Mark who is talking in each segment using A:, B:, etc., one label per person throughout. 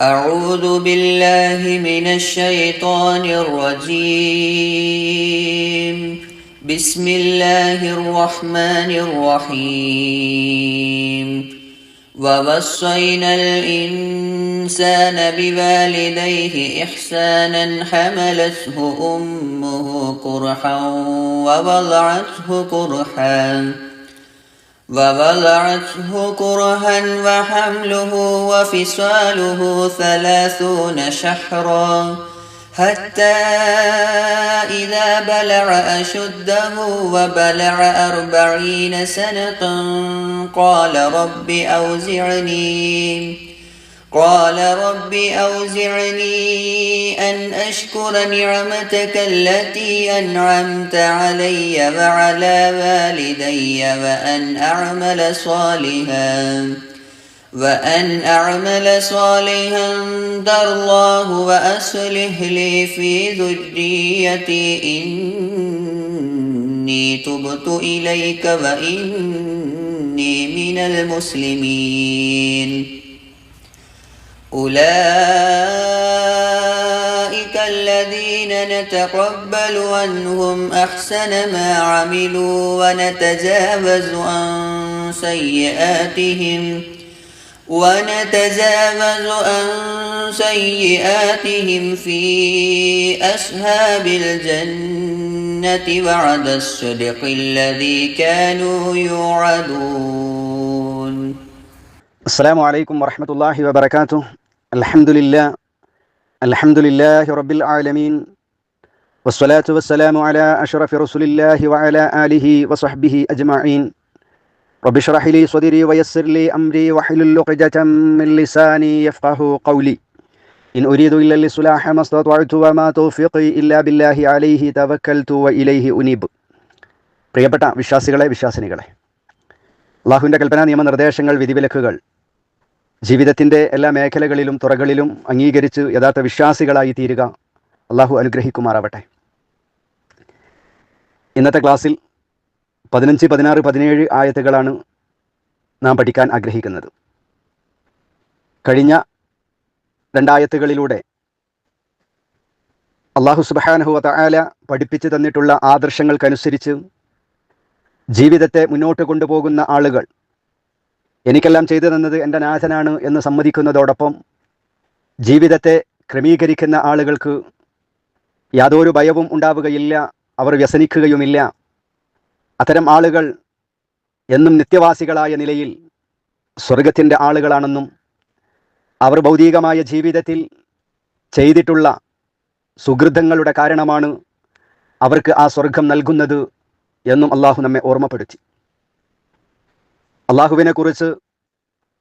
A: أعوذ بالله من الشيطان الرجيم. بسم الله الرحمن الرحيم. ووصينا الإنسان بوالديه إحسانا حملته أمه كرحا ووضعته كرحا ووضعته كرها وحمله وفصاله ثلاثون شهرا حتى إذا بلع أشده وبلع أربعين سنة قال رب أوزعني. قال رب أوزعني أن أشكر نعمتك التي أنعمت علي وعلى والدي وأن أعمل صالحا وأن أعمل صالحا ترضاه وأصلح لي في ذريتي إني تبت إليك وإني من المسلمين أولئك الذين نتقبل عنهم أحسن ما عملوا ونتجاوز عن سيئاتهم ونتجاوز عن سيئاتهم في أصحاب الجنة وعد الصدق الذي كانوا يوعدون.
B: السلام عليكم ورحمة الله وبركاته. الحمد لله الحمد لله رب العالمين والصلاة والسلام على أشرف رسول الله وعلى آله وصحبه أجمعين رب اشرح لي صدري ويسر لي أمري واحلل عقدة من لساني يفقه قولي إن أريد إلا الإصلاح ما استطعت وما توفيقي إلا بالله عليه توكلت وإليه أنيب പ്രിയപ്പെട്ട വിശ്വാസികളെ വിശ്വാസിനികളെ അള്ളാഹുവിൻ്റെ കൽപ്പന നിയമനിർദ്ദേശങ്ങൾ വിധിവിലക്കുകൾ ജീവിതത്തിന്റെ എല്ലാ മേഖലകളിലും തുറകളിലും അംഗീകരിച്ച് യഥാർത്ഥ വിശ്വാസികളായി തീരുക അള്ളാഹു അനുഗ്രഹിക്കുമാറാവട്ടെ. ഇന്നത്തെ ക്ലാസ്സിൽ പതിനഞ്ച് പതിനാറ് പതിനേഴ് ആയത്തുകളാണ് നാം പഠിക്കാൻ ആഗ്രഹിക്കുന്നത്. കഴിഞ്ഞ രണ്ടായത്തുകളിലൂടെ അള്ളാഹു സുബാനഹു തആല പഠിപ്പിച്ചു തന്നിട്ടുള്ള ആദർശങ്ങൾക്കനുസരിച്ച് ജീവിതത്തെ മുന്നോട്ട് കൊണ്ടുപോകുന്ന ആളുകൾ എനിക്കെല്ലാം ചെയ്തു തന്നത് എന്റെ നാഥനാണ് എന്ന് സമ്മതിക്കുന്നതോടൊപ്പം ജീവിതത്തെ ക്രമീകരിക്കുന്ന ആളുകൾക്ക് യാതൊരു ഭയവും ഉണ്ടാവുകയില്ല അവർ വ്യസനിക്കുകയുമില്ല. അത്തരം ആളുകൾ എന്നും നിത്യവാസികളായ നിലയിൽ സ്വർഗത്തിന്റെ ആളുകളാണെന്നും അവർ ഭൗതികമായ ജീവിതത്തിൽ ചെയ്തിട്ടുള്ള സുഹൃതങ്ങളുടെ കാരണമാണ് അവർക്ക് ആ സ്വർഗം നൽകുന്നത് എന്നും അള്ളാഹു നമ്മെ ഓർമ്മപ്പെടുത്തി. അള്ളാഹുവിനെ കുറിച്ച്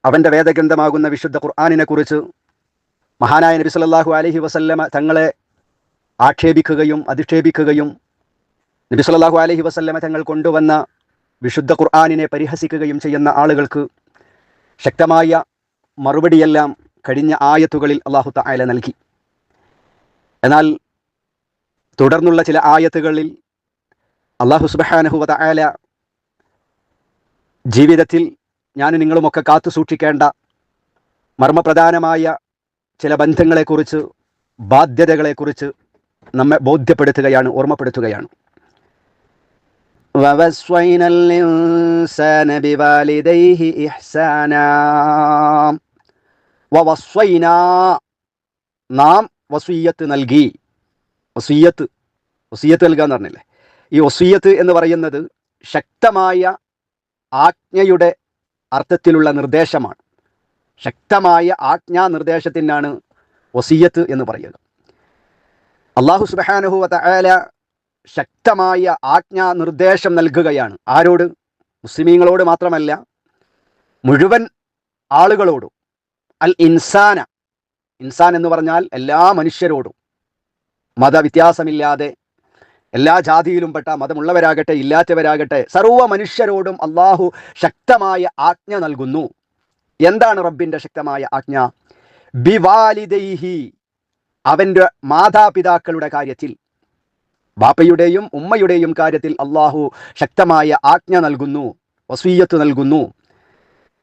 B: അവന്റെ വേദഗ്രന്ഥമാകുന്ന വിശുദ്ധ ഖുർആാനിനെ കുറിച്ച് മഹാനായ നബി സല്ലല്ലാഹു അലഹി വസല്ലമ തങ്ങളെ ആക്ഷേപിക്കുകയും അധിക്ഷേപിക്കുകയും നബി സല്ലല്ലാഹു അലഹി വസല്ലമ തങ്ങൾ കൊണ്ടുവന്ന വിശുദ്ധ ഖുർആാനിനെ പരിഹസിക്കുകയും ചെയ്യുന്ന ആളുകൾക്ക് ശക്തമായ മറുപടിയെല്ലാം കഴിഞ്ഞ ആയത്തുകളിൽ അള്ളാഹു തആല നൽകി. എന്നാൽ തുടർന്നുള്ള ചില ആയത്തുകളിൽ അള്ളാഹു സുബ്ഹാനഹു വ തആല ജീവിതത്തിൽ ഞാൻ നിങ്ങളുമൊക്കെ കാത്തു സൂക്ഷിക്കേണ്ട മർമ്മപ്രധാനമായ ചില ബന്ധങ്ങളെക്കുറിച്ച് ബാധ്യതകളെക്കുറിച്ച് നമ്മെ ബോധ്യപ്പെടുത്തുകയാണ് ഓർമ്മപ്പെടുത്തുകയാണ്. നാം വസീയത്ത് നൽകി. വസീയത്ത് വസീയത്ത് നൽകുക എന്ന് പറഞ്ഞില്ലേ? ഈ വസീയത്ത് എന്ന് പറയുന്നത് ശക്തമായ ആജ്ഞയുടെ അർത്ഥത്തിലുള്ള നിർദ്ദേശമാണ്. ശക്തമായ ആജ്ഞാ നിർദ്ദേശത്തിനാണ് വസീയത്ത് എന്ന് പറയുക. അള്ളാഹു സുബാനുഹുവ തആല ശക്തമായ ആജ്ഞാ നിർദ്ദേശം നൽകുകയാണ്. ആരോട്? മുസ്ലിമീങ്ങളോട് മാത്രമല്ല മുഴുവൻ ആളുകളോടും. അൽ ഇൻസാന ഇൻസാൻ എന്ന് പറഞ്ഞാൽ എല്ലാ മനുഷ്യരോടും. മതവ്യത്യാസമില്ലാതെ എല്ലാ ജാതിയിലും പെട്ട മതമുള്ളവരാകട്ടെ ഇല്ലാത്തവരാകട്ടെ സർവ മനുഷ്യരോടും അള്ളാഹു ശക്തമായ ആജ്ഞ നൽകുന്നു. എന്താണ് റബ്ബിന്റെ ശക്തമായ ആജ്ഞ? ബിവാലിദൈഹി അവന്റെ മാതാപിതാക്കളുടെ കാര്യത്തിൽ. ബാപ്പയുടെയും ഉമ്മയുടെയും കാര്യത്തിൽ അള്ളാഹു ശക്തമായ ആജ്ഞ നൽകുന്നു വസീയത്ത് നൽകുന്നു.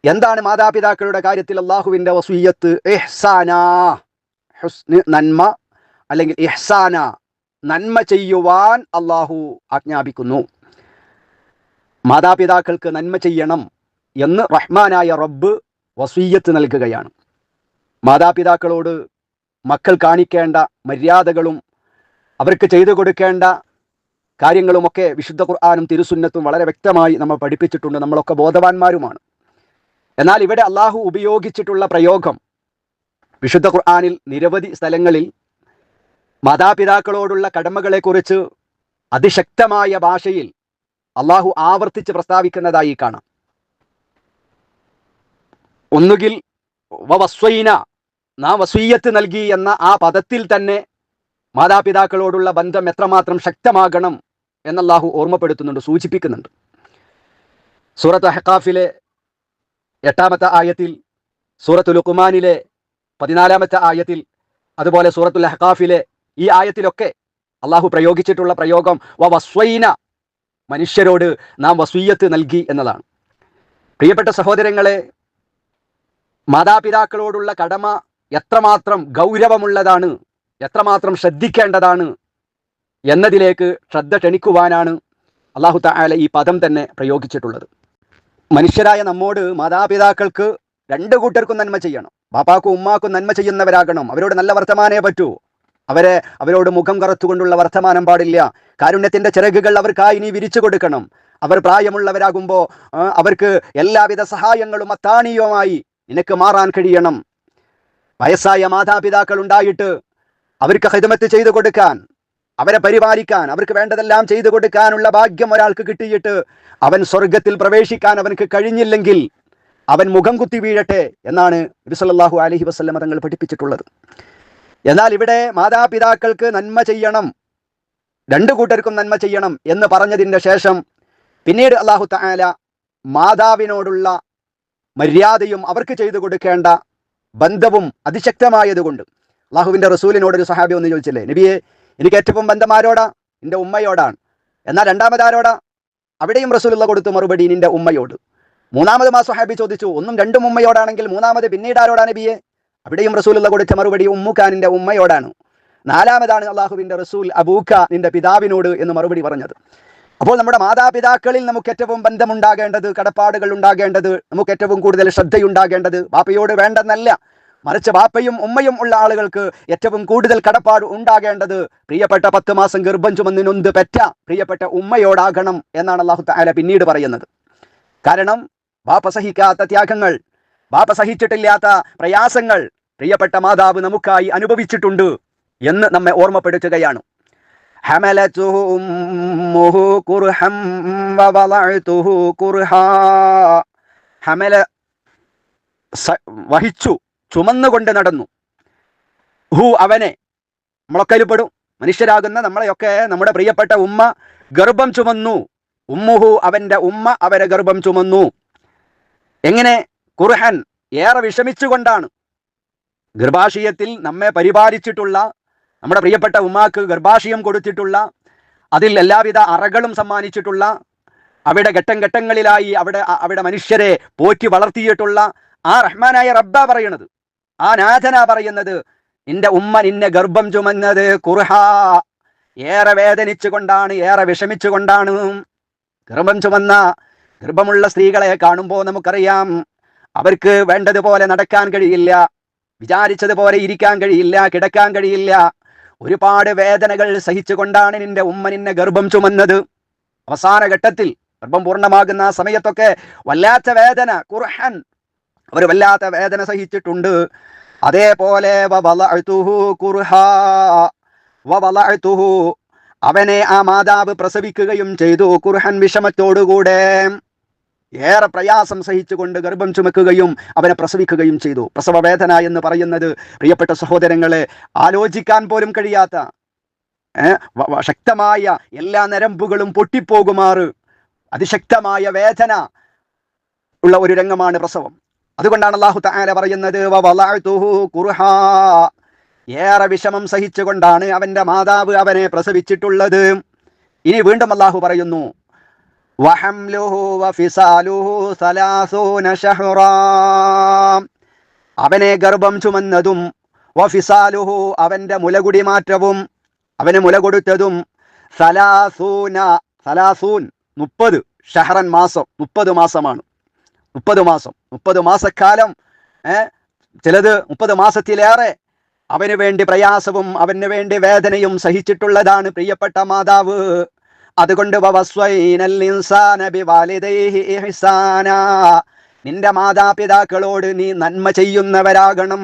B: എന്താണ് മാതാപിതാക്കളുടെ കാര്യത്തിൽ അള്ളാഹുവിന്റെ വസൂയത്ത്? എഹ്സാന ഹുസ്ന് നന്മ അല്ലെങ്കിൽ ഇഹ്സാന നന്മ ചെയ്യുവാൻ അള്ളാഹു ആജ്ഞാപിക്കുന്നു. മാതാപിതാക്കൾക്ക് നന്മ ചെയ്യണം എന്ന് റഹ്മാനായ റബ്ബ് വസീയത്ത് നൽകുകയാണ്. മാതാപിതാക്കളോട് മക്കൾ കാണിക്കേണ്ട മര്യാദകളും അവർക്ക് ചെയ്തു കൊടുക്കേണ്ട കാര്യങ്ങളുമൊക്കെ വിശുദ്ധ ഖുർആാനും തിരുസുന്നത്തും വളരെ വ്യക്തമായി നമ്മൾ പഠിപ്പിച്ചിട്ടുണ്ട്. നമ്മളൊക്കെ ബോധവാന്മാരുമാണ്. എന്നാൽ ഇവിടെ അള്ളാഹു ഉപയോഗിച്ചിട്ടുള്ള പ്രയോഗം വിശുദ്ധ ഖുർആാനിൽ നിരവധി സ്ഥലങ്ങളിൽ മാതാപിതാക്കളോടുള്ള കടമകളെക്കുറിച്ച് അതിശക്തമായ ഭാഷയിൽ അള്ളാഹു ആവർത്തിച്ച് പ്രസ്താവിക്കുന്നതായി കാണാം. ഒന്നുകിൽ വസ്വൈന നാം വസ്വീയത്ത് നൽകി എന്ന ആ പദത്തിൽ തന്നെ മാതാപിതാക്കളോടുള്ള ബന്ധം എത്രമാത്രം ശക്തമാകണം എന്നല്ലാഹു ഓർമ്മപ്പെടുത്തുന്നുണ്ട് സൂചിപ്പിക്കുന്നുണ്ട്. സൂറത്ത് ഹക്കാഫിലെ എട്ടാമത്തെ ആയത്തിൽ സൂറത്തു ലുക്കുമാനിലെ പതിനാലാമത്തെ ആയത്തിൽ അതുപോലെ സൂറത്തുൽ ഹക്കാഫിലെ ഈ ആയത്തിലൊക്കെ അള്ളാഹു പ്രയോഗിച്ചിട്ടുള്ള പ്രയോഗം വ വസ്വൈന മനുഷ്യരോട് നാം വസൂയത്ത് നൽകി എന്നതാണ്. പ്രിയപ്പെട്ട സഹോദരങ്ങളെ മാതാപിതാക്കളോടുള്ള കടമ എത്രമാത്രം ഗൗരവമുള്ളതാണ് എത്രമാത്രം ശ്രദ്ധിക്കേണ്ടതാണ് എന്നതിലേക്ക് ശ്രദ്ധ ക്ഷണിക്കുവാനാണ് അള്ളാഹു താല ഈ പദം തന്നെ പ്രയോഗിച്ചിട്ടുള്ളത്. മനുഷ്യരായ നമ്മോട് മാതാപിതാക്കൾക്ക് രണ്ട് കൂട്ടർക്കും നന്മ ചെയ്യണം. ബാപ്പാക്കും ഉമ്മാക്കും നന്മ ചെയ്യുന്നവരാകണം. അവരോട് നല്ല വർത്തമാനേ പറ്റൂ. അവരെ അവരോട് മുഖം കറുത്തുകൊണ്ടുള്ള വർത്തമാനം പാടില്ല. കാരുണ്യത്തിന്റെ ചിറകുകൾ അവർക്കായി നീ വിരിച്ചു കൊടുക്കണം. അവർ പ്രായമുള്ളവരാകുമ്പോൾ അവർക്ക് എല്ലാവിധ സഹായങ്ങളും അത്താണീയവുമായി നിനക്ക് മാറാൻ കഴിയണം. വയസ്സായ മാതാപിതാക്കൾ ഉണ്ടായിട്ട് അവർക്ക് ഹിതമത്ത് ചെയ്തു കൊടുക്കാൻ അവരെ പരിപാലിക്കാൻ അവർക്ക് വേണ്ടതെല്ലാം ചെയ്തു കൊടുക്കാനുള്ള ഭാഗ്യം ഒരാൾക്ക് കിട്ടിയിട്ട് അവൻ സ്വർഗത്തിൽ പ്രവേശിക്കാൻ അവനക്ക് കഴിഞ്ഞില്ലെങ്കിൽ അവൻ മുഖം കുത്തി വീഴട്ടെ എന്നാണ് നബിസല്ലാഹു അലഹി വസ്ലം തങ്ങൾ പഠിപ്പിച്ചിട്ടുള്ളത്. എന്നാൽ ഇവിടെ മാതാപിതാക്കൾക്ക് നന്മ ചെയ്യണം. രണ്ടു കൂട്ടർക്കും നന്മ ചെയ്യണം എന്ന് പറഞ്ഞതിന്റെ ശേഷം പിന്നീട് അള്ളാഹു താല മാതാവിനോടുള്ള മര്യാദയും അവർക്ക് ചെയ്തു കൊടുക്കേണ്ട ബന്ധവും അതിശക്തമായതുകൊണ്ട് അള്ളാഹുവിന്റെ റസൂലിനോട് ഒരു സഹാബി ഒന്ന് ചോദിച്ചില്ലേ നബിയെ എനിക്ക് ഏറ്റവും ബന്ധമാരോടാ നിന്റെ ഉമ്മയോടാണ്. എന്നാൽ രണ്ടാമതാരോടാ? അവിടെയും റസൂലുള്ള കൊടുത്തു മറുപടി നിന്റെ ഉമ്മയോട്. മൂന്നാമത് മാ സുഹാബി ചോദിച്ചു ഒന്നും രണ്ടും ഉമ്മയോടാണെങ്കിൽ മൂന്നാമത് പിന്നീട് ആരോടാ നബിയെ? അവിടെയും റസൂലുള്ള കൊടുത്ത മറുപടി ഉമ്മുക്ക നിന്റെ ഉമ്മയോടാണ്. നാലാമതാണ് അള്ളാഹുവിന്റെ റസൂൽ അബൂക്ക നിന്റെ പിതാവിനോട് എന്ന് മറുപടി പറഞ്ഞത്. അപ്പോൾ നമ്മുടെ മാതാപിതാക്കളിൽ നമുക്ക് ഏറ്റവും ബന്ധമുണ്ടാകേണ്ടത് കടപ്പാടുകൾ ഉണ്ടാകേണ്ടത് നമുക്ക് ഏറ്റവും കൂടുതൽ ശ്രദ്ധയുണ്ടാകേണ്ടത് ബാപ്പയോട് വേണ്ടെന്നല്ല. മറിച്ച് ബാപ്പയും ഉമ്മയും ഉള്ള ആളുകൾക്ക് ഏറ്റവും കൂടുതൽ കടപ്പാട് ഉണ്ടാകേണ്ടത് പ്രിയപ്പെട്ട പത്ത് മാസം ഗർഭം ചുമന്ന് നൊന്ത് പെറ്റ പ്രിയപ്പെട്ട ഉമ്മയോടാകണം എന്നാണ് അള്ളാഹു താല പിന്നീട് പറയുന്നത്. കാരണം ബാപ്പ സഹിക്കാത്ത ത്യാഗങ്ങൾ ബാപ്പ സഹിച്ചിട്ടില്ലാത്ത പ്രയാസങ്ങൾ പ്രിയപ്പെട്ട മാതാവ് നമുക്കായി അനുഭവിച്ചിട്ടുണ്ട് എന്ന് നമ്മെ ഓർമ്മപ്പെടുത്തുകയാണ് حملته أمه كرها ووضعته كرها ഹമല വഹിച്ചു ചുമന്നുകൊണ്ട് നടന്നു ഹു അവനെ നമ്മളൊക്കെ പെടും മനുഷ്യരാകുന്ന നമ്മളെയൊക്കെ നമ്മുടെ പ്രിയപ്പെട്ട ഉമ്മ ഗർഭം ചുമന്നു ഉമ്മുഹു അവന്റെ ഉമ്മ അവരെ ഗർഭം ചുമന്നു എങ്ങനെ കുർഹൻ ഏറെ വിഷമിച്ചുകൊണ്ടാണ് ഗർഭാശയത്തിൽ നമ്മെ പരിപാലിച്ചിട്ടുള്ള നമ്മുടെ പ്രിയപ്പെട്ട ഉമ്മാക്ക് ഗർഭാശയം കൊടുത്തിട്ടുള്ള അതിൽ എല്ലാവിധ അറകളും സമ്മാനിച്ചിട്ടുള്ള അവിടെ ഘട്ടം ഘട്ടങ്ങളിലായി അവിടെ അവിടെ മനുഷ്യരെ പോറ്റി വളർത്തിയിട്ടുള്ള ആ റഹ്മാനായ റബ്ബ പറയണത് ആ നാഥന പറയുന്നത് നിന്റെ ഉമ്മ നിന്നെ ഗർഭം ചുമന്നത് കുർഹ ഏറെ വേദനിച്ചുകൊണ്ടാണ് ഏറെ വിഷമിച്ചുകൊണ്ടാണ്. ഗർഭം ചുമന്ന ഗർഭമുള്ള സ്ത്രീകളെ കാണുമ്പോൾ നമുക്കറിയാം അവർക്ക് വേണ്ടതുപോലെ നടക്കാൻ കഴിയില്ല. വിചാരിച്ചതുപോലെ ഇരിക്കാൻ കഴിയില്ല കിടക്കാൻ കഴിയില്ല. ഒരുപാട് വേദനകൾ സഹിച്ചുകൊണ്ടാണ് നിന്റെ ഉമ്മ നിന്നെ ഗർഭം ചുമന്നത്. അവസാന ഘട്ടത്തിൽ ഗർഭം പൂർണമാകുന്ന സമയത്തൊക്കെ വല്ലാത്ത വേദന ഖുർഹാൻ അവർ വല്ലാത്ത വേദന സഹിച്ചിട്ടുണ്ട്. അതേപോലെ അവനെ ആ മാതാവ് പ്രസവിക്കുകയും ചെയ്തു കുർഹൻ വിഷമത്തോടുകൂടെ. ഏറെ പ്രയാസം സഹിച്ചുകൊണ്ട് ഗർഭം ചുമക്കുകയും അവനെ പ്രസവിക്കുകയും ചെയ്തു. പ്രസവ വേദന എന്ന് പറയുന്നത് പ്രിയപ്പെട്ട സഹോദരങ്ങളെ ആലോചിക്കാൻ പോലും കഴിയാത്ത ശക്തമായ എല്ലാ നരമ്പുകളും പൊട്ടിപ്പോകുമാറ് അതിശക്തമായ വേദന ഉള്ള ഒരു രംഗമാണ് പ്രസവം. അതുകൊണ്ടാണ് അള്ളാഹു താര പറയുന്നത് ഏറെ വിഷമം സഹിച്ചുകൊണ്ടാണ് അവന്റെ മാതാവ് അവനെ പ്രസവിച്ചിട്ടുള്ളത്. ഇനി വീണ്ടും അള്ളാഹു പറയുന്നു വഹംലുഹു വഫിസാലുഹു സലാസൂന شهرا അവനെ ഗർഭം ചുമന്നതും വഫിസാലുഹു അവന്റെ മുലകുടി മാറ്റവും അവന് മുല കൊടുത്തതും സലാസൂന സലാസൂൻ മുപ്പത് ഷഹറൻ മാസം മുപ്പത് മാസമാണ്. മുപ്പത് മാസം മുപ്പത് മാസക്കാലം ചിലത് മുപ്പത് മാസത്തിലേറെ അവന് വേണ്ടി പ്രയാസവും അവന് വേണ്ടി വേദനയും സഹിച്ചിട്ടുള്ളതാണ് പ്രിയപ്പെട്ട മാതാവ്. അതുകൊണ്ട്. നിന്റെ മാതാപിതാക്കളോട് നീ നന്മ ചെയ്യുന്നവരാകണം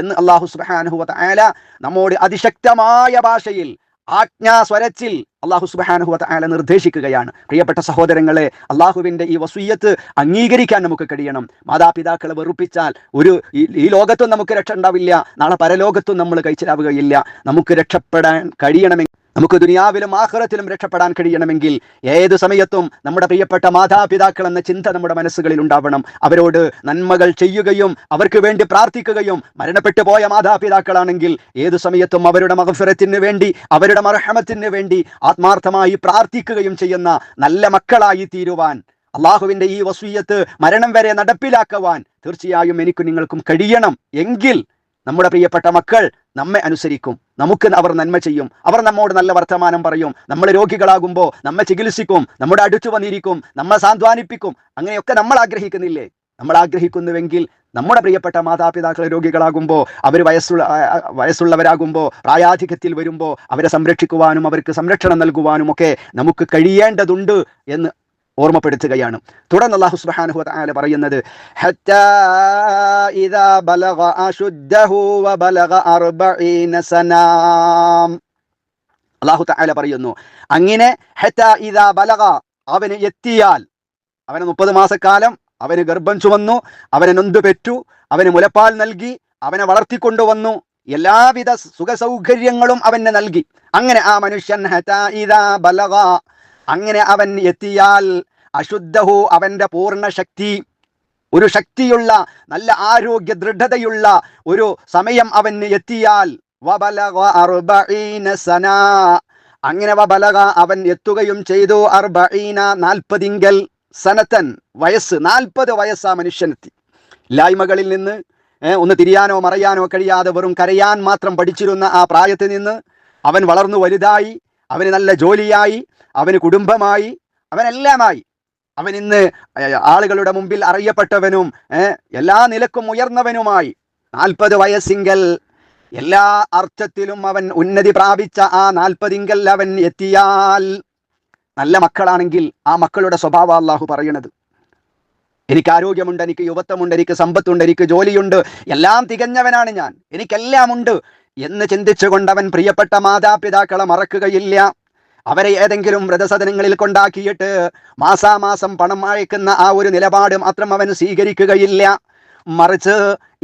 B: എന്ന് അള്ളാഹു സുബ്ഹാനഹു വതആല നമ്മോട് അതിശക്തമായ ഭാഷയിൽ ആജ്ഞാസ്വരച്ചിൽ അള്ളാഹു സുബ്ഹാനഹു വതആല നിർദ്ദേശിക്കുകയാണ്. പ്രിയപ്പെട്ട സഹോദരങ്ങളെ അള്ളാഹുവിന്റെ ഈ വസൂയത്ത് അംഗീകരിക്കാൻ നമുക്ക് കഴിയണം. മാതാപിതാക്കളെ വെറുപ്പിച്ചാൽ ഒരു ഈ ലോകത്തും നമുക്ക് രക്ഷ ഉണ്ടാവില്ല. നാളെ പരലോകത്തും നമ്മൾ കഴിച്ചിലാവുകയില്ല. നമുക്ക് രക്ഷപ്പെടാൻ കഴിയണമെങ്കിൽ നമുക്ക് ദുനിയാവിലും ആഹ്റത്തിലും രക്ഷപ്പെടാൻ കഴിയണമെങ്കിൽ ഏത് സമയത്തും നമ്മുടെ പ്രിയപ്പെട്ട മാതാപിതാക്കൾ എന്ന ചിന്ത നമ്മുടെ മനസ്സുകളിൽ ഉണ്ടാവണം. അവരോട് നന്മകൾ ചെയ്യുകയും അവർക്ക് വേണ്ടി പ്രാർത്ഥിക്കുകയും മരണപ്പെട്ടു പോയ മാതാപിതാക്കളാണെങ്കിൽ ഏത് സമയത്തും അവരുടെ മകഫിറത്തിന് വേണ്ടി അവരുടെ മർഹമത്തിന് വേണ്ടി ആത്മാർത്ഥമായി പ്രാർത്ഥിക്കുകയും ചെയ്യുന്ന നല്ല മക്കളായി തീരുവാൻ അള്ളാഹുവിന്റെ ഈ വസൂയത്ത് മരണം വരെ നടപ്പിലാക്കുവാൻ തീർച്ചയായും എനിക്കും നിങ്ങൾക്കും കഴിയണം. എങ്കിൽ നമ്മുടെ പ്രിയപ്പെട്ട മക്കൾ നമ്മെ അനുസരിക്കും. നമുക്ക് അവർ നന്മ ചെയ്യും. അവർ നമ്മോട് നല്ല വർത്തമാനം പറയും. നമ്മൾ രോഗികളാകുമ്പോൾ നമ്മെ ചികിത്സിക്കും. നമ്മുടെ അടുത്തു വന്നിരിക്കും. നമ്മെ സാന്ത്വനിപ്പിക്കും. അങ്ങനെയൊക്കെ നമ്മൾ ആഗ്രഹിക്കുന്നില്ലേ? നമ്മൾ ആഗ്രഹിക്കുന്നുവെങ്കിൽ നമ്മുടെ പ്രിയപ്പെട്ട മാതാപിതാക്കൾ രോഗികളാകുമ്പോൾ അവർ വയസ്സുള്ള വയസ്സുള്ളവരാകുമ്പോൾ പ്രായാധിക്യത്തിൽ വരുമ്പോൾ അവരെ സംരക്ഷിക്കുവാനും അവർക്ക് സംരക്ഷണം നൽകുവാനും ഒക്കെ നമുക്ക് കഴിയേണ്ടതുണ്ട് എന്ന് ഓർമ്മപ്പെടുത്തുകയാണ്. തുടർന്ന് അല്ലാഹു സുബ്ഹാനഹു തആല പറയുന്നത് ഹത്താ ഇദാ ബലഗ അശുദ്ധഹു ബലഗ അർബഈന സനാം. അല്ലാഹു തആല പറയുന്നു അങ്ങനെ ഹത്താ ഇദാ ബലഗ അവന് എത്തിയാൽ അവന് മുപ്പത് മാസക്കാലം അവന് ഗർഭം ചുമന്നു അവനെ നൊന്തു പെറ്റു അവന് മുലപ്പാൽ നൽകി അവനെ വളർത്തിക്കൊണ്ടുവന്നു എല്ലാവിധ സുഖസൗകര്യങ്ങളും അവന് നൽകി. അങ്ങനെ ആ മനുഷ്യൻ ഹത്താ ഇദാ ബലഗ അങ്ങനെ അവൻ എത്തിയാൽ അശുദ്ധഹു അവന്റെ പൂർണ ശക്തി ഒരു ശക്തിയുള്ള നല്ല ആരോഗ്യ ദൃഢതയുള്ള ഒരു സമയം അവന് എത്തിയാൽ. അങ്ങനെ വബലക അവൻ എത്തുകയും ചെയ്തു അർബഈന നാൽപ്പതിങ്കൽ സനത്തൻ വയസ്സ് നാൽപ്പത് വയസ്സാ മനുഷ്യനെത്തി ഇല്ലായ്മകളിൽ നിന്ന് ഒന്ന് തിരിയാനോ മറയാനോ കഴിയാതെ വെറും കരയാൻ മാത്രം പഠിച്ചിരുന്ന ആ പ്രായത്തിൽ നിന്ന് അവൻ വളർന്നു വലുതായി അവന് നല്ല ജോലിയായി അവന് കുടുംബമായി അവനെല്ലാമായി. അവൻ ഇന്ന് ആളുകളുടെ മുമ്പിൽ അറിയപ്പെട്ടവനും എല്ലാ നിലക്കും ഉയർന്നവനുമായി. നാൽപ്പത് വയസ്സിങ്കൽ എല്ലാ അർത്ഥത്തിലും അവൻ ഉന്നതി പ്രാപിച്ച ആ നാൽപ്പതിങ്കൽ അവൻ എത്തിയാൽ നല്ല മക്കളാണെങ്കിൽ ആ മക്കളുടെ സ്വഭാവ അള്ളാഹു പറയണത്. എനിക്ക് ആരോഗ്യമുണ്ട് എനിക്ക് യുവത്വമുണ്ട് എനിക്ക് സമ്പത്തുണ്ട് എനിക്ക് ജോലിയുണ്ട് എല്ലാം തികഞ്ഞവനാണ് ഞാൻ. എനിക്കെല്ലാം ഉണ്ട് എന്ന് ചിന്തിച്ചുകൊണ്ട് കൊണ്ടവൻ പ്രിയപ്പെട്ട മാതാപിതാക്കളെ മറക്കുകയില്ല. അവരെ ഏതെങ്കിലും വ്രതസദനങ്ങളിൽ കൊണ്ടാക്കിയിട്ട് മാസാമാസം പണം അയക്കുന്ന ആ ഒരു നിലപാട് മാത്രം അവൻ സ്വീകരിക്കുകയില്ല. മറിച്ച്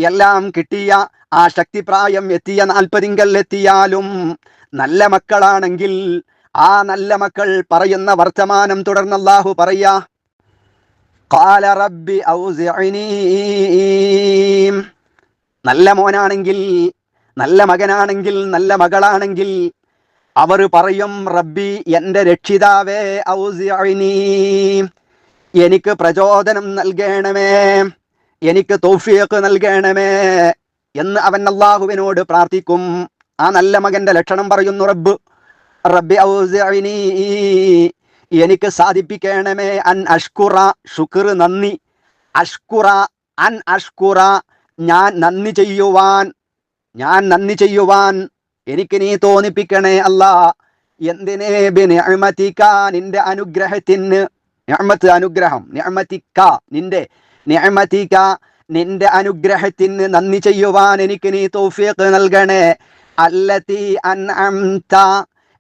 B: എല്ലാം കിട്ടിയ ആ ശക്തിപ്രായം എത്തിയ നാൽപ്പതിങ്കൽ എത്തിയാലും നല്ല മക്കളാണെങ്കിൽ ആ നല്ല മക്കൾ പറയുന്ന വർത്തമാനം തുടർന്നല്ലാഹു പറയാ കാല റബ്ബി ഔസിഅനീ നല്ല മോനാണെങ്കിൽ നല്ല മകനാണെങ്കിൽ നല്ല മകളാണെങ്കിൽ അവർ പറയും റബ്ബി എന്റെ രക്ഷിതാവേ എനിക്ക് പ്രചോദനം നൽകണമേ എനിക്ക് തോഫിയൊക്കെ നൽകണമേ എന്ന് അവൻ അള്ളാഹുവിനോട് പ്രാർത്ഥിക്കും. ആ നല്ല മകന്റെ ലക്ഷണം പറയുന്നു റബ്ബ് റബ്ബി ഔസിഅനി. എനിക്ക് സാധിപ്പിക്കണമേ അൻ അഷ്കുറ ശുക്ർ നന്ദി. അഷ്കുറ അൻ അഷ്കുറ ഞാൻ നന്ദി ചെയ്യുവാൻ ഞാൻ നന്ദി ചെയ്യുവാൻ എനിക്ക് നീ തോന്നിപ്പിക്കണേ അല്ല. എന്തിനേ ബിനിഅമതിക നിന്റെ അനുഗ്രഹത്തിന്? നിഅമത്ത് അനുഗ്രഹം. നിഅമതിക നിന്റെ നിഅമതിക നിന്റെ അനുഗ്രഹത്തിന് നന്ദി ചെയ്യുവാൻ എനിക്ക് നീ തൗഫീഖ് നൽകണേ. അല്ലത്തി അൻഅംത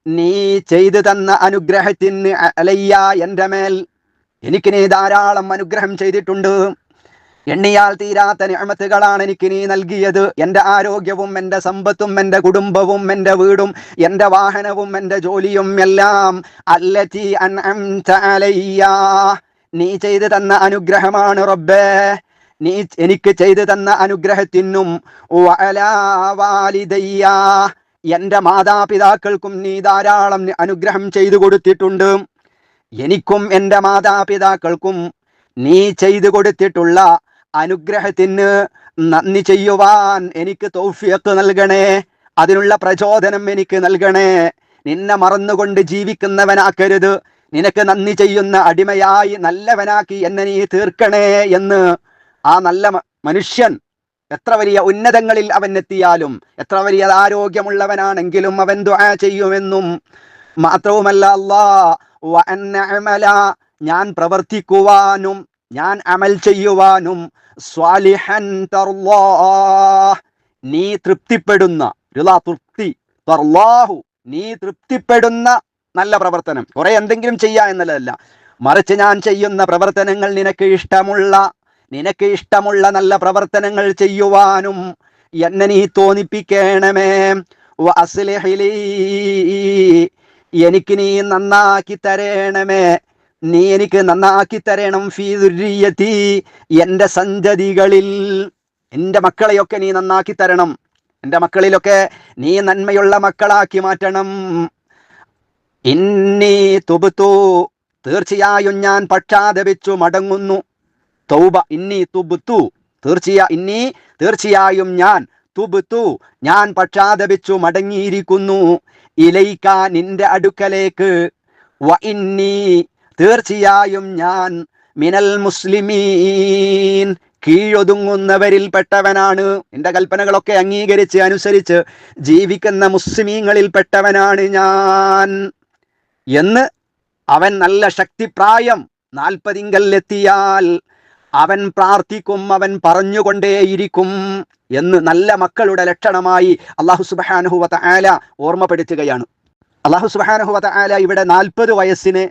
B: നീ ചെയ്തു തന്ന അനുഗ്രഹത്തിന് അലയ്യ എന്റെ മേൽ. എനിക്ക് നീ ധാരാളം അനുഗ്രഹം ചെയ്തിട്ടുണ്ട്. എണ്ണിയാൽ തീരാത്ത നിഅമത്തുകളാണ് എനിക്ക് നീ നൽകിയത്. എന്റെ ആരോഗ്യവും എന്റെ സമ്പത്തും എന്റെ കുടുംബവും എന്റെ വീടും എന്റെ വാഹനവും എന്റെ ജോലിയും എല്ലാം അല്ലറ്റി അലയ്യ. നീ ചെയ്തു തന്ന അനുഗ്രഹമാണ് റബ്ബേ. നീ എനിക്ക് ചെയ്തു തന്ന അനുഗ്രഹത്തിനും വഅലാ വാലിദയ്യ. എന്റെ മാതാപിതാക്കൾക്കും നീ ധാരാളം അനുഗ്രഹം ചെയ്തു കൊടുത്തിട്ടുണ്ട്. എനിക്കും എന്റെ മാതാപിതാക്കൾക്കും നീ ചെയ്തു കൊടുത്തിട്ടുള്ള അനുഗ്രഹത്തിന് നന്ദി ചെയ്യുവാൻ എനിക്ക് തോഫിയത്ത് നൽകണേ. അതിനുള്ള പ്രചോദനം എനിക്ക് നൽകണേ. നിന്നെ മറന്നുകൊണ്ട് ജീവിക്കുന്നവനാക്കരുത്. നിനക്ക് നന്ദി ചെയ്യുന്ന അടിമയായി നല്ലവനാക്കി എന്നെ നീ തീർക്കണേ എന്ന് ആ നല്ല മനുഷ്യൻ എത്ര വലിയ ഉന്നതങ്ങളിൽ അവൻ എത്തിയാലും എത്ര വലിയ ആരോഗ്യമുള്ളവനാണെങ്കിലും അവൻ ദുആ ചെയ്യുമെന്നും മാത്രവുമല്ല അല്ലാ ഞാൻ പ്രവർത്തിക്കുവാനും ഞാൻ അമൽ ചെയ്യുവാനും സ്വാലിഹൻ നീ തൃപ്തിപ്പെടുന്ന തൃപ്തി തർല്ലാഹു നീ തൃപ്തിപ്പെടുന്ന നല്ല പ്രവർത്തനം. കുറെ എന്തെങ്കിലും ചെയ്യാ എന്നുള്ളതല്ല. മറിച്ച് ഞാൻ ചെയ്യുന്ന പ്രവർത്തനങ്ങൾ നിനക്ക് ഇഷ്ടമുള്ള നിനക്ക് ഇഷ്ടമുള്ള നല്ല പ്രവർത്തനങ്ങൾ ചെയ്യുവാനും എന്നെ നീ തോന്നിപ്പിക്കണമേ. എനിക്ക് നീ നന്നാക്കി തരണമേ. നീ എനിക്ക് നന്നാക്കി തരണം ഫീ ദുരീയത്തി എന്റെ സന്തതികളിൽ എന്റെ മക്കളെയൊക്കെ നീ നന്നാക്കി തരണം. എന്റെ മക്കളിലൊക്കെ നീ നന്മയുള്ള മക്കളാക്കി മാറ്റണം. ഇന്നി തുബുത്തു തീർച്ചയായും ഞാൻ പക്ഷാതപിച്ചു മടങ്ങുന്നു. തൗബ ഇന്നി തുബുത്തു തീർച്ചയാ ഇന്നി തീർച്ചയായും ഞാൻ തുബുത്തു ഞാൻ പക്ഷാതപിച്ചു മടങ്ങിയിരിക്കുന്നു. ഇലൈക്ക നിന്റെ അടുക്കലേക്ക്. വ ഇന്നി തീർച്ചയായും ഞാൻ മിനൽ മുസ്ലിമീൻ. കീഴൊതുങ്ങുന്നവരിൽ പെട്ടവനാണ്. നിന്റെ കൽപ്പനകളൊക്കെ അംഗീകരിച്ച് അനുസരിച്ച് ജീവിക്കുന്ന മുസ്ലിമീങ്ങളിൽ പെട്ടവനാണ് ഞാൻ. എന്ന് അവൻ നല്ല ശക്തിപ്രായം നാൽപ്പതിങ്കല്ലെത്തിയാൽ അവൻ പ്രാർത്ഥിക്കും അവൻ പറഞ്ഞുകൊണ്ടേയിരിക്കും എന്ന് നല്ല മക്കളുടെ ലക്ഷണമായി അള്ളാഹു സുബാനുഹുവത്ത ആല ഓർമ്മപ്പെടുത്തുകയാണ്. അള്ളാഹു സുബാനുഹുവത്ത ആല ഇവിടെ നാൽപ്പത് വയസ്സിനെ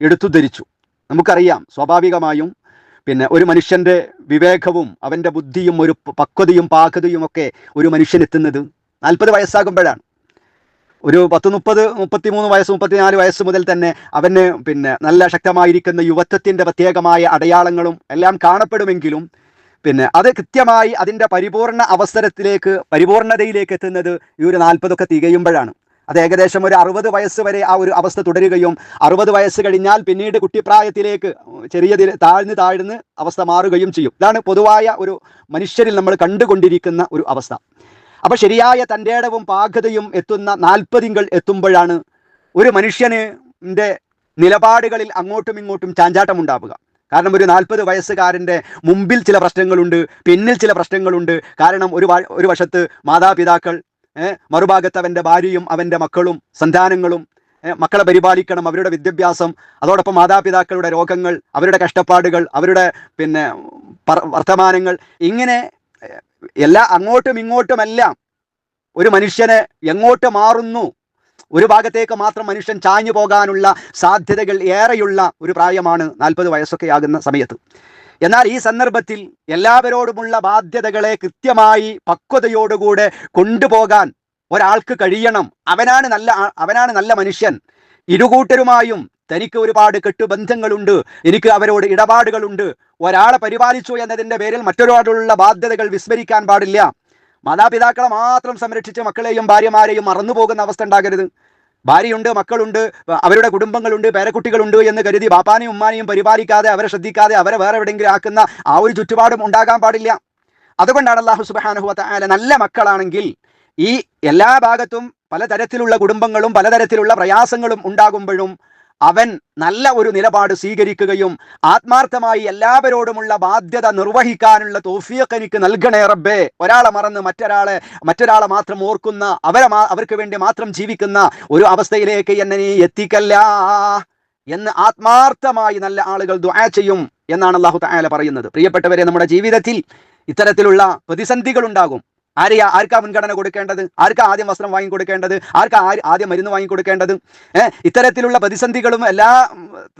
B: എടുത്തു ധരിച്ചു നമുക്കറിയാം സ്വാഭാവികമായും പിന്നെ ഒരു മനുഷ്യന്റെ വിവേകവും അവന്റെ ബുദ്ധിയും ഒരു പക്വതയും പാകതയും ഒക്കെ ഒരു മനുഷ്യനെത്തുന്നത് നാൽപ്പത് വയസ്സാകുമ്പോഴാണ്. ഒരു പത്ത് മുപ്പത് മുപ്പത്തിമൂന്ന് വയസ്സ് മുപ്പത്തിനാല് വയസ്സ് മുതൽ തന്നെ അവന് പിന്നെ നല്ല ശക്തമായിരിക്കുന്ന യുവത്വത്തിന്റെ പ്രത്യേകമായ അടയാളങ്ങളും എല്ലാം കാണപ്പെടുമെങ്കിലും പിന്നെ അത് കൃത്യമായി അതിന്റെ പരിപൂർണ അവസരത്തിലേക്ക് പരിപൂർണതയിലേക്ക് എത്തുന്നത് ഈ ഒരു നാൽപ്പതൊക്കെ തികയുമ്പോഴാണ്. അത് ഏകദേശം ഒരു അറുപത് വയസ്സ് വരെ ആ ഒരു അവസ്ഥ തുടരുകയും അറുപത് വയസ്സ് കഴിഞ്ഞാൽ പിന്നീട് കുട്ടിപ്രായത്തിലേക്ക് ചെറിയ താഴ്ന്നു താഴ്ന്ന് അവസ്ഥ മാറുകയും ചെയ്യും. ഇതാണ് പൊതുവായ ഒരു മനുഷ്യരിൽ നമ്മൾ കണ്ടുകൊണ്ടിരിക്കുന്ന ഒരു അവസ്ഥ. അപ്പൊ ശരിയായ തന്റെ ഇടവും പാകതയും എത്തുന്ന നാൽപ്പതിങ്കൾ എത്തുമ്പോഴാണ് ഒരു മനുഷ്യന് നിലപാടുകളിൽ അങ്ങോട്ടും ഇങ്ങോട്ടും ചാഞ്ചാട്ടം ഉണ്ടാവുക കാരണം ഒരു നാൽപ്പത് വയസ്സുകാരന്റെ മുമ്പിൽ ചില പ്രശ്നങ്ങളുണ്ട് പിന്നിൽ ചില പ്രശ്നങ്ങളുണ്ട്. കാരണം ഒരു ഒരു വശത്ത് മാതാപിതാക്കൾ മറുഭാഗത്ത് അവന്റെ ഭാര്യയും അവന്റെ മക്കളും സന്താനങ്ങളും മക്കളെ പരിപാലിക്കണം അവരുടെ വിദ്യാഭ്യാസം അതോടൊപ്പം മാതാപിതാക്കളുടെ രോഗങ്ങൾ അവരുടെ കഷ്ടപ്പാടുകൾ അവരുടെ പിന്നെ വർത്തമാനങ്ങൾ ഇങ്ങനെ എല്ലാ അങ്ങോട്ടും ഇങ്ങോട്ടുമെല്ലാം ഒരു മനുഷ്യനെ എങ്ങോട്ട് മാറുന്നു? ഒരു ഭാഗത്തേക്ക് മാത്രം മനുഷ്യൻ ചാഞ്ഞു പോകാനുള്ള സാധ്യതകൾ ഏറെയുള്ള ഒരു പ്രായമാണ് നാൽപ്പത് വയസ്സൊക്കെ ആകുന്ന സമയത്ത്. എന്നാൽ ഈ സന്ദർഭത്തിൽ എല്ലാവരോടുമുള്ള ബാധ്യതകളെ കൃത്യമായി പക്വതയോടുകൂടെ കൊണ്ടുപോകാൻ ഒരാൾക്ക് കഴിയണം. അവനാണ് നല്ല അവനാണ് നല്ല മനുഷ്യൻ. ഇരുകൂട്ടരുമായും തനിക്ക് ഒരുപാട് കെട്ടുബന്ധങ്ങളുണ്ട്. എനിക്ക് അവരോട് ഇടപാടുകളുണ്ട്. ഒരാളെ പരിപാലിച്ചു എന്നതിന്റെ പേരിൽ മറ്റൊരാളുള്ള ബാധ്യതകൾ വിസ്മരിക്കാൻ പാടില്ല. മാതാപിതാക്കളെ മാത്രം സംരക്ഷിച്ച് മക്കളെയും ഭാര്യമാരെയും മറന്നു പോകുന്ന അവസ്ഥ ഉണ്ടാകരുത്. ഭാര്യയുണ്ട് മക്കളുണ്ട് അവരുടെ കുടുംബങ്ങളുണ്ട് പേരക്കുട്ടികളുണ്ട് എന്ന് കരുതി ബാപ്പാനെയും ഉമ്മാനെയും പരിപാലിക്കാതെ അവരെ ശ്രദ്ധിക്കാതെ അവരെ വേറെ എവിടെയെങ്കിലും ആക്കുന്ന ആ ഒരു ചുറ്റുപാടും ഉണ്ടാകാൻ പാടില്ല. അതുകൊണ്ടാണ് അള്ളാഹു സുബാനുഹുവത്ത ആല നല്ല മക്കളാണെങ്കിൽ ഈ എല്ലാ ഭാഗത്തും പലതരത്തിലുള്ള കുടുംബങ്ങളും പലതരത്തിലുള്ള പ്രയാസങ്ങളും ഉണ്ടാകുമ്പോഴും അവൻ നല്ല ഒരു നിലപാട് സ്വീകരിക്കുകയും ആത്മാർത്ഥമായി എല്ലാവരോടുമുള്ള ബാധ്യത നിർവഹിക്കാനുള്ള തോഫിയൊക്കെ എനിക്ക് നൽകണേ റബ്ബേ. ഒരാളെ മറന്ന് മറ്റൊരാളെ മറ്റൊരാളെ മാത്രം ഓർക്കുന്ന അവരെ അവർക്ക് വേണ്ടി മാത്രം ജീവിക്കുന്ന ഒരു അവസ്ഥയിലേക്ക് എന്നെ നീ എത്തിക്കല്ല എന്ന് ആത്മാർത്ഥമായി നല്ല ആളുകൾ ദുആ ചെയ്യും എന്നാണ് അള്ളാഹു തആല പറയുന്നത്. പ്രിയപ്പെട്ടവരെ നമ്മുടെ ജീവിതത്തിൽ ഇത്തരത്തിലുള്ള പ്രതിസന്ധികൾ ഉണ്ടാകും ആരെയാ ആർക്കാ മുൻഗണന കൊടുക്കേണ്ടത്? ആർക്കാ ആദ്യം വസ്ത്രം വാങ്ങി കൊടുക്കേണ്ടത് ആർക്കാ ആര് ആദ്യം മരുന്ന് വാങ്ങി കൊടുക്കേണ്ടത് ഇത്തരത്തിലുള്ള പ്രതിസന്ധികളും എല്ലാ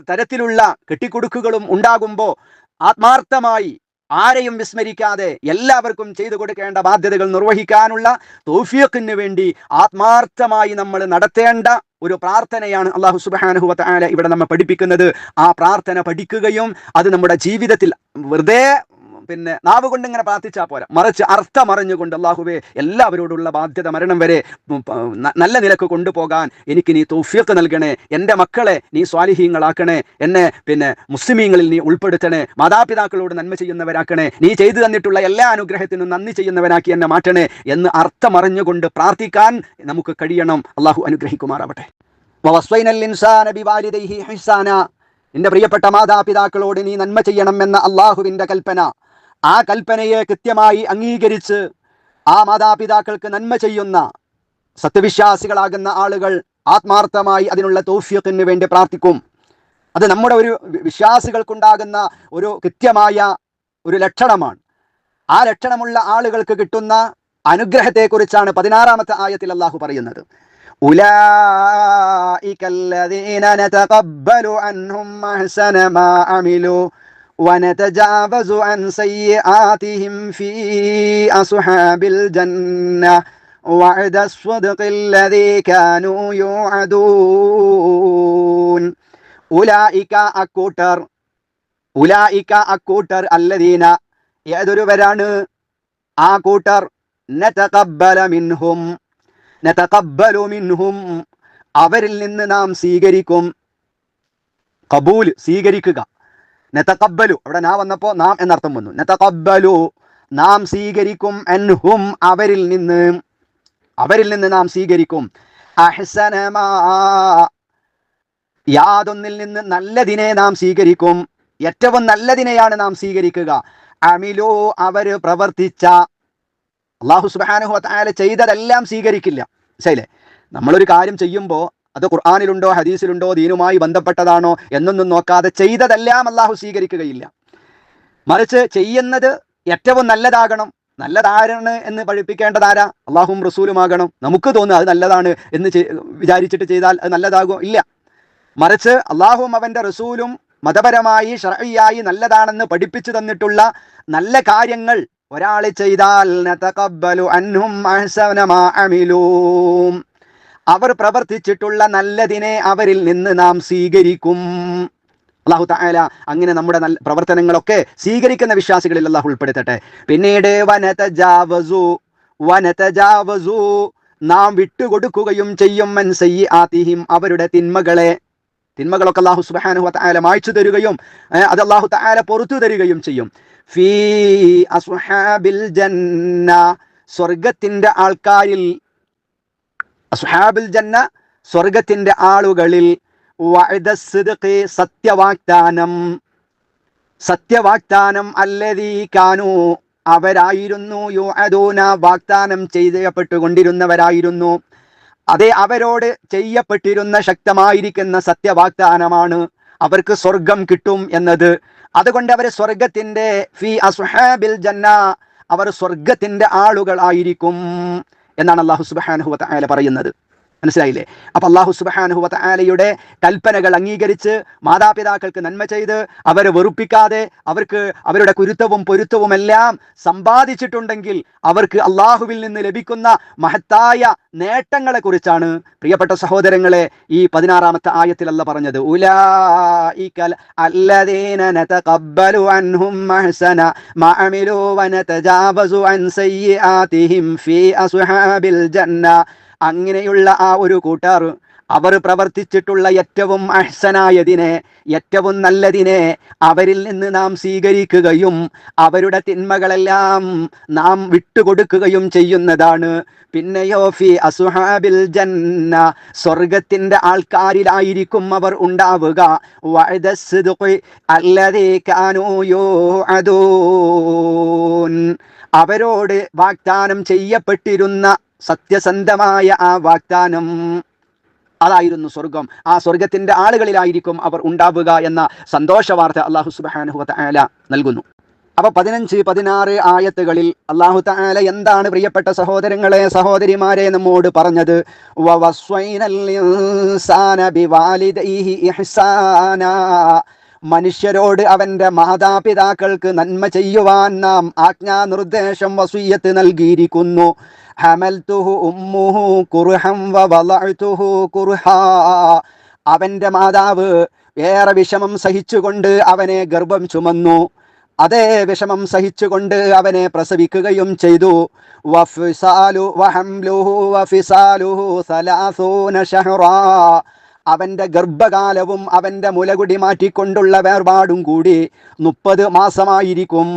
B: തരത്തിലുള്ള കെട്ടിക്കൊടുക്കുകളും ഉണ്ടാകുമ്പോൾ ആത്മാർത്ഥമായി ആരെയും വിസ്മരിക്കാതെ എല്ലാവർക്കും ചെയ്തു കൊടുക്കേണ്ട ബാധ്യതകൾ നിർവഹിക്കാനുള്ള തോഫിയക്കിന് വേണ്ടി ആത്മാർത്ഥമായി നമ്മൾ നടത്തേണ്ട ഒരു പ്രാർത്ഥനയാണ് അള്ളാഹു സുബ്ഹാനഹു ആല ഇവിടെ നമ്മൾ പഠിപ്പിക്കുന്നത്. ആ പ്രാർത്ഥന പഠിക്കുകയും അത് നമ്മുടെ ജീവിതത്തിൽ വെറുതെ പിന്നെ നാവ് കൊണ്ട് ഇങ്ങനെ പ്രാർത്ഥിച്ചാൽ പോരാ. മറിച്ച് അർത്ഥമറിഞ്ഞുകൊണ്ട് അള്ളാഹുബേ എല്ലാവരോടുള്ള ബാധ്യത മരണം വരെ നല്ല നിലയ്ക്ക് കൊണ്ടുപോകാൻ എനിക്ക് നീ തൗഫീഖ് നൽകണേ. എന്റെ മക്കളെ നീ സ്വാലിഹീങ്ങളാക്കണേ. എന്നെ പിന്നെ മുസ്ലിമീങ്ങളിൽ നീ ഉൾപ്പെടുത്തണേ. മാതാപിതാക്കളോട് നന്മ ചെയ്യുന്നവരാക്കണേ. നീ ചെയ്തു തന്നിട്ടുള്ള എല്ലാ അനുഗ്രഹത്തിനും നന്ദി ചെയ്യുന്നവരാക്കി എന്നെ മാറ്റണേ എന്ന് അർത്ഥമറിഞ്ഞുകൊണ്ട് പ്രാർത്ഥിക്കാൻ നമുക്ക് കഴിയണം. അള്ളാഹു അനുഗ്രഹിക്കുമാറാവട്ടെ. നിന്റെ പ്രിയപ്പെട്ട മാതാപിതാക്കളോട് നീ നന്മ ചെയ്യണം എന്ന അള്ളാഹുവിന്റെ കൽപ്പന. ആ കൽപ്പനയെ കൃത്യമായി അംഗീകരിച്ച് ആ മാതാപിതാക്കൾക്ക് നന്മ ചെയ്യുന്ന സത്യവിശ്വാസികളാകുന്ന ആളുകൾ ആത്മാർത്ഥമായി അതിനുള്ള തോഫിയത്തിന് വേണ്ടി പ്രാർത്ഥിക്കും. അത് നമ്മുടെ ഒരു വിശ്വാസികൾക്കുണ്ടാകുന്ന ഒരു കൃത്യമായ ഒരു ലക്ഷണമാണ്. ആ ലക്ഷണമുള്ള ആളുകൾക്ക് കിട്ടുന്ന അനുഗ്രഹത്തെക്കുറിച്ചാണ് പതിനാറാമത്തെ ആയത്തിൽ അള്ളാഹു പറയുന്നത്. ഉലാ الذين نتقبل عنهم أحسن ما عملوا ونتجاوز عن سيئاتهم في أصحاب الجنة وعد الصدق الذي كانوا يوعدون أولئك أكوتر ഉലായിക്ക അക്കൂട്ടർ അല്ലദീന ഏതൊരുവരാണ് ആ കൂട്ടർ നതഖബ്ബല മിൻഹും നതഖബ്ബലു മിൻഹും അവരിൽ നിന്ന് നാം സ്വീകരിക്കും കബൂൽ സ്വീകരിക്കുക നതഖബ്ബലു അവിടെ നാ വന്നപ്പോ നാം എന്നർത്ഥം വന്നു. നതഖബ്ബലു നാം സ്വീകരിക്കും അൻഹും അവരിൽ നിന്ന്. അവരിൽ നിന്ന് നാം സ്വീകരിക്കും. അഹ്സനമാ യാതൊന്നിൽ നിന്ന് നല്ലതിനെ നാം സ്വീകരിക്കും. ഏറ്റവും നല്ലതിനെയാണ് നാം സ്വീകരിക്കുക. അമിലോ അവർ പ്രവർത്തിച്ച അള്ളാഹു സുബാനുഹു താല ചെയ്തതെല്ലാം സ്വീകരിക്കില്ല. ശൈലേ നമ്മളൊരു കാര്യം ചെയ്യുമ്പോൾ അത് ഖുർആാനിലുണ്ടോ ഹദീസിലുണ്ടോ ദീനുമായി ബന്ധപ്പെട്ടതാണോ എന്നൊന്നും നോക്കാതെ ചെയ്തതെല്ലാം അള്ളാഹു സ്വീകരിക്കുകയില്ല. മറിച്ച് ചെയ്യുന്നത് ഏറ്റവും നല്ലതാകണം. നല്ലതാരാണ് എന്ന് പഠിപ്പിക്കേണ്ടതാരാ? അള്ളാഹും റസൂലുമാകണം. നമുക്ക് തോന്നുക അത് നല്ലതാണ് എന്ന് വിചാരിച്ചിട്ട് ചെയ്താൽ അത് നല്ലതാകും? ഇല്ല. മറിച്ച് അള്ളാഹും അവന്റെ റസൂലും മതപരമായി ഷറയായി നല്ലതാണെന്ന് പഠിപ്പിച്ചു തന്നിട്ടുള്ള നല്ല കാര്യങ്ങൾ ഒരാൾ ചെയ്താൽ അൻഹും. അവർ പ്രവർത്തിച്ചിട്ടുള്ള നല്ലതിനെ അവരിൽ നിന്ന് നാം സ്വീകരിക്കും. അള്ളാഹു താല അങ്ങനെ നമ്മുടെ നല്ല പ്രവർത്തനങ്ങളൊക്കെ സ്വീകരിക്കുന്ന വിശ്വാസികളിൽ അള്ളാഹു ഉൾപ്പെടുത്തട്ടെ. പിന്നീട് വനതജാവസു വനതജാവസു നാം വിട്ടുകൊടുക്കുകയും ചെയ്യും. മൻ സയ്യിആതിഹിം അവരുടെ തിന്മകളെ തിന്മകളൊക്കെ അള്ളാഹു സുബാനു വതആല മായ്ച്ചു തരികയും അത് അള്ളാഹു തആല പുറത്തു തരികയും ചെയ്യും. ഫീ അസുഹാബിൽ ജന്ന സ്വർഗത്തിന്റെ ആൾക്കാരിൽ അസ്ഹാബിൽ ജന്ന സ്വർഗത്തിന്റെ ആളുകളിൽ സത്യവാഗ്ദാനം. സത്യവാഗ്ദാനം അല്ലതീ കാനു. അവരായിരുന്നു യുഅദൂന വാഗ്ദാനം ചെയ്യപ്പെട്ടുകൊണ്ടിരുന്നവരായിരുന്നു. അതെ അവരോട് ചെയ്യപ്പെട്ടിരുന്ന ശക്തമായിരിക്കുന്ന സത്യവാഗ്ദാനമാണ് അവർക്ക് സ്വർഗം കിട്ടും എന്നത്. അതുകൊണ്ട് അവർ സ്വർഗത്തിന്റെ ഫി അസുഹാബിൽ ജന്ന അവർ സ്വർഗത്തിന്റെ ആളുകളായിരിക്കും. എന്നാണ് അള്ളാഹു സുബ്ഹാനഹു തായാല പറയുന്നത്. മനസ്സിലായില്ലേ? അപ്പൊ അള്ളാഹു സുബ്ഹാനഹു ആലയുടെ കൽപ്പനകൾ അംഗീകരിച്ച് മാതാപിതാക്കൾക്ക് നന്മ ചെയ്ത് അവരെ വെറുപ്പിക്കാതെ അവർക്ക് അവരുടെ കുരുത്തവും പൊരുത്തവും എല്ലാം സമ്പാദിച്ചിട്ടുണ്ടെങ്കിൽ അവർക്ക് അള്ളാഹുവിൽ നിന്ന് ലഭിക്കുന്ന മഹത്തായ നേട്ടങ്ങളെ കുറിച്ചാണ് പ്രിയപ്പെട്ട സഹോദരങ്ങളെ ഈ പതിനാറാമത്തെ ആയത്തിൽ അല്ല പറഞ്ഞത്. ഉലായികൽ അങ്ങനെയുള്ള ആ ഒരു കൂട്ടാർ അവർ പ്രവർത്തിച്ചിട്ടുള്ള ഏറ്റവും അഹ്സനായതിനെ ഏറ്റവും നല്ലതിനെ അവരിൽ നിന്ന് നാം സ്വീകരിക്കുകയും അവരുടെ തിന്മകളെല്ലാം നാം വിട്ടുകൊടുക്കുകയും ചെയ്യുന്നതാണ്. പിന്നെ ഫി അസുഹാബിൽ ജന്ന സ്വർഗത്തിന്റെ ആൾക്കാരിലായിരിക്കും അവർ ഉണ്ടാവുക. അവരോട് വാഗ്ദാനം ചെയ്യപ്പെട്ടിരുന്ന സത്യസന്ധമായ ആ വാഗ്ദാനം അതായിരുന്നു സ്വർഗം. ആ സ്വർഗത്തിന്റെ ആളുകളിലായിരിക്കും അവർ ഉണ്ടാവുക എന്ന സന്തോഷ വാർത്ത അള്ളാഹു സുബാനുഹു തആല നൽകുന്നു. അപ്പൊ പതിനഞ്ച് പതിനാറ് ആയത്തുകളിൽ അള്ളാഹു താല എന്താണ് പ്രിയപ്പെട്ട സഹോദരങ്ങളെ സഹോദരിമാരെ നമ്മോട് പറഞ്ഞത്? മനുഷ്യരോട് അവന്റെ മാതാപിതാക്കൾക്ക് നന്മ ചെയ്യുവാൻ നാം ആജ്ഞാനിർദ്ദേശം വസൂയത്ത് നൽകിയിരിക്കുന്നു. ഹമൽതുഹു ഉമ്മുഹു കുർഹം വവളഅതുഹു കുറുഹാ. അവന്റെ മാതാവ് ഏറെ വിഷമം സഹിച്ചുകൊണ്ട് അവനെ ഗർഭം ചുമന്നു. അതേ വിഷമം സഹിച്ചുകൊണ്ട് അവനെ പ്രസവിക്കുകയും ചെയ്തു. അവന്റെ ഗർഭകാലവും അവന്റെ മുലകുടി മാറ്റിക്കൊണ്ടുള്ള വേർപാടും കൂടി മുപ്പത് മാസമായിരിക്കും.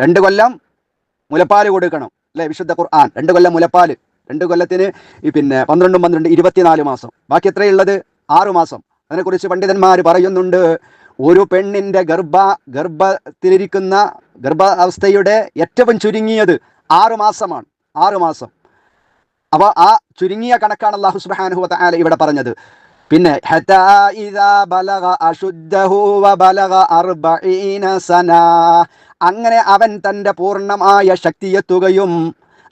B: രണ്ട് കൊല്ലം മുലപ്പാൽ കൊടുക്കണം. അല്ലെ? വിശുദ്ധ ഖുർആൻ. രണ്ട് കൊല്ലം മുലപ്പാൽ. രണ്ട് കൊല്ലത്തിന് പിന്നെ പന്ത്രണ്ടും പന്ത്രണ്ട് ഇരുപത്തിനാല് മാസം. ബാക്കി എത്രയുള്ളത്? ആറു മാസം. അതിനെക്കുറിച്ച് പണ്ഡിതന്മാർ പറയുന്നുണ്ട് ഒരു പെണ്ണിന്റെ ഗർഭ ഗർഭത്തിലിരിക്കുന്ന ഗർഭാവസ്ഥയുടെ ഏറ്റവും ചുരുങ്ങിയത് ആറു മാസമാണ്. ആറു മാസം. അപ്പൊ ആ ചുരുങ്ങിയ കണക്കാണ് അള്ളാഹു സുബ്ഹാനഹു വതആല ഇവിടെ പറഞ്ഞത്. പിന്നെ ഹത്താ ഇദാ ബലഗ അശുദ്ധഹു വബലഗ അർബഈന സന. അങ്ങനെ അവൻ തന്റെ പൂർണ്ണമായ ശക്തി എത്തുകയും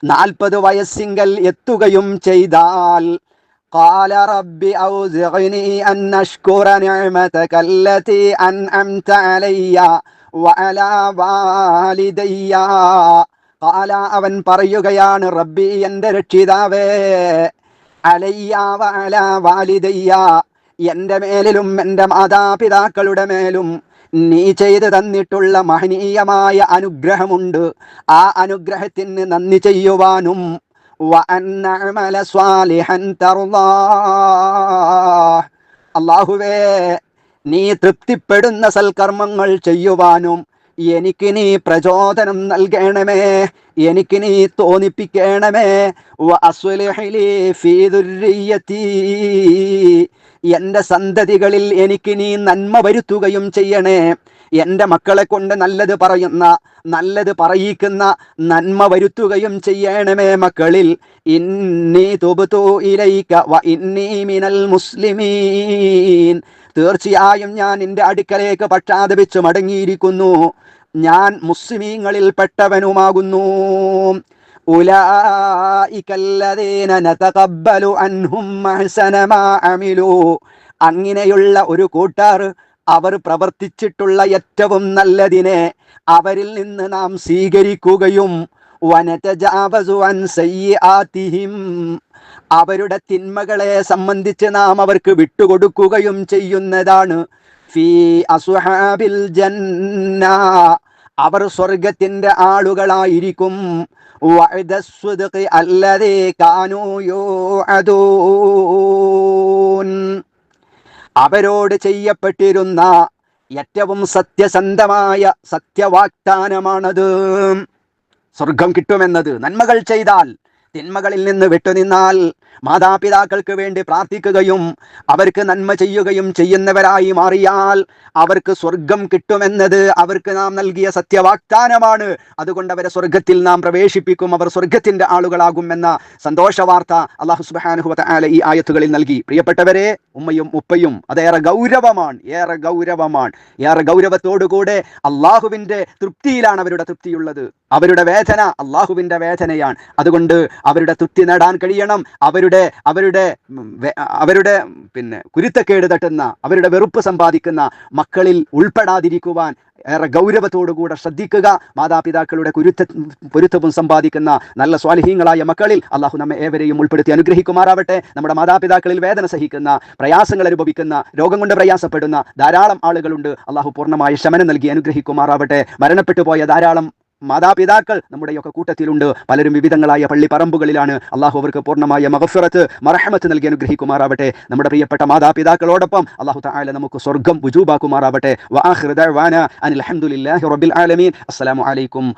B: നാൽപ്പത് വയസ്സിങ്കൽ എത്തുകയും ചെയ്താൽ قال رب أوزعني أن أشكر نعمتك التي أنعمت علي وعلى والدي قال അവൻ പറയുകയാണ് റബ്ബി എൻ്റെ രക്ഷിതാവേ അലയ്യ വഅല വാലിദയ്യ എൻ്റെ മേലിലും എൻ്റെ മാതാപിതാക്കളുടെ മേലും നീ ചെയ്ത് തന്നിട്ടുള്ള മഹനീയമായ അനുഗ്രഹമുണ്ട്. ആ അനുഗ്രഹത്തിന് നന്ദി ചെയ്യുവാനും. അള്ളാഹുവേ നീ തൃപ്തിപ്പെടുന്ന സൽക്കർമ്മങ്ങൾ ചെയ്യുവാനും. എനിക്ക് നീ പ്രചോദനം നൽകണമേ. എനിക്ക് നീ തോന്നിപ്പിക്കണമേ. എന്റെ സന്തതികളിൽ എനിക്ക് നീ നന്മ വരുത്തുകയും ചെയ്യണേ. എന്റെ മക്കളെ കൊണ്ട് നല്ലത് പറയുന്ന നല്ലത് പറയിക്കുന്ന നന്മ വരുത്തുകയും ചെയ്യണമേ മക്കളിൽ. ഇന്നി തുബ്തു ഇലൈക വ ഇന്നി മിനൽ മുസ്ലിമീൻ. തീർച്ചയായും ഞാൻ എന്റെ അടുക്കലേക്ക് പക്ഷാതപിച്ചു മടങ്ങിയിരിക്കുന്നു. ഞാൻ മുസ്ലിമീങ്ങളിൽ പെട്ടവനുമാകുന്നു ഉലൈക الذين نتقبل عنهم أحسن ما عملوا അങ്ങനെയുള്ള ഒരു കൂട്ടർ അവർ പ്രവർത്തിച്ചിട്ടുള്ള ഏറ്റവും നല്ലതിനെ അവരിൽ നിന്ന് നാം സ്വീകരിക്കുകയും വനതജാവസു അൻ സയ്യിആതിഹിം അവരുടെ തിന്മകളെ സംബന്ധിച്ച് നാം അവർക്ക് വിട്ടുകൊടുക്കുകയും ചെയ്യുന്നതാണ് ഫീ അസ്ഹാബിൽ ജന്ന അവർ സ്വർഗത്തിന്റെ ആളുകളായിരിക്കും വഅദ الصدق الذي كانوا يوعدون. അവരോട് ചെയ്യപ്പെട്ടിരുന്ന ഏറ്റവും സത്യസന്ധമായ സത്യവാഗ്ദാനമാണത്. സ്വർഗം കിട്ടുമെന്നത് നന്മകൾ ചെയ്താൽ തിന്മകളിൽ നിന്ന് വിട്ടുനിന്നാൽ മാതാപിതാക്കൾക്ക് വേണ്ടി പ്രാർത്ഥിക്കുകയും അവർക്ക് നന്മ ചെയ്യുകയും ചെയ്യുന്നവരായി മാറിയാൽ അവർക്ക് സ്വർഗം കിട്ടുമെന്നത് അവർക്ക് നാം നൽകിയ സത്യവാഗ്ദാനമാണ്. അതുകൊണ്ട് അവരെ സ്വർഗത്തിൽ നാം പ്രവേശിപ്പിക്കും. അവർ സ്വർഗത്തിന്റെ ആളുകളാകുമെന്ന സന്തോഷ വാർത്ത അള്ളാഹു സുബ്ഹാനഹു വതആല ഈ ആയത്തുകളിൽ നൽകി. പ്രിയപ്പെട്ടവരെ ഉമ്മയും ഉപ്പയും അതേറെ ഗൗരവമാണ്. ഏറെ ഗൗരവമാണ്. ഏറെ ഗൗരവത്തോടുകൂടെ അള്ളാഹുവിന്റെ തൃപ്തിയിലാണ് അവരുടെ തൃപ്തിയുള്ളത്. അവരുടെ വേദന അള്ളാഹുവിന്റെ വേദനയാണ്. അതുകൊണ്ട് അവരുടെ തൃപ്തി നേടാൻ കഴിയണം. അവരുടെ അവരുടെ അവരുടെ പിന്നെ കുരുത്തക്കേട് തട്ടുന്ന അവരുടെ വെറുപ്പ് സമ്പാദിക്കുന്ന മക്കളിൽ ഉൾപ്പെടാതിരിക്കുവാൻ ഏറെ ഗൗരവത്തോടുകൂടെ ശ്രദ്ധിക്കുക. മാതാപിതാക്കളുടെ കുരുത്ത പൊരുത്തവും സമ്പാദിക്കുന്ന നല്ല സ്വാലിഹീങ്ങളായ മക്കളിൽ അള്ളാഹു നമ്മെ ഏവരെയും ഉൾപ്പെടുത്തി അനുഗ്രഹിക്കുമാറാവട്ടെ. നമ്മുടെ മാതാപിതാക്കളിൽ വേദന സഹിക്കുന്ന പ്രയാസങ്ങൾ അനുഭവിക്കുന്ന രോഗം കൊണ്ട് പ്രയാസപ്പെടുന്ന ധാരാളം ആളുകളുണ്ട്. അള്ളാഹു പൂർണമായ ശമനം നൽകി അനുഗ്രഹിക്കുമാറാവട്ടെ. മരണപ്പെട്ടു പോയ ധാരാളം മാതാപിതാക്കൾ നമ്മുടെയൊക്കെ കൂട്ടത്തിലുണ്ട്. പലരും വിവിധങ്ങളായ പള്ളിപ്പറമ്പുകളിലാണ്. അള്ളാഹു അവർക്ക് പൂർണമായ മഹഫിറത്ത് മറഹമത്ത് നൽകി അനുഗ്രഹിക്കുമാറാവട്ടെ. നമ്മുടെ പ്രിയപ്പെട്ട മാതാപിതാക്കളോടൊപ്പം അള്ളാഹു താല നമുക്ക് സ്വർഗം വുജൂബാക്കുമാറാവട്ടെ. വാഹൃദ ദഅ്വാന അനിൽ ഹംദുലില്ലാഹി റബ്ബിൽ ആലമീൻ. അസ്സലാമു അലൈക്കും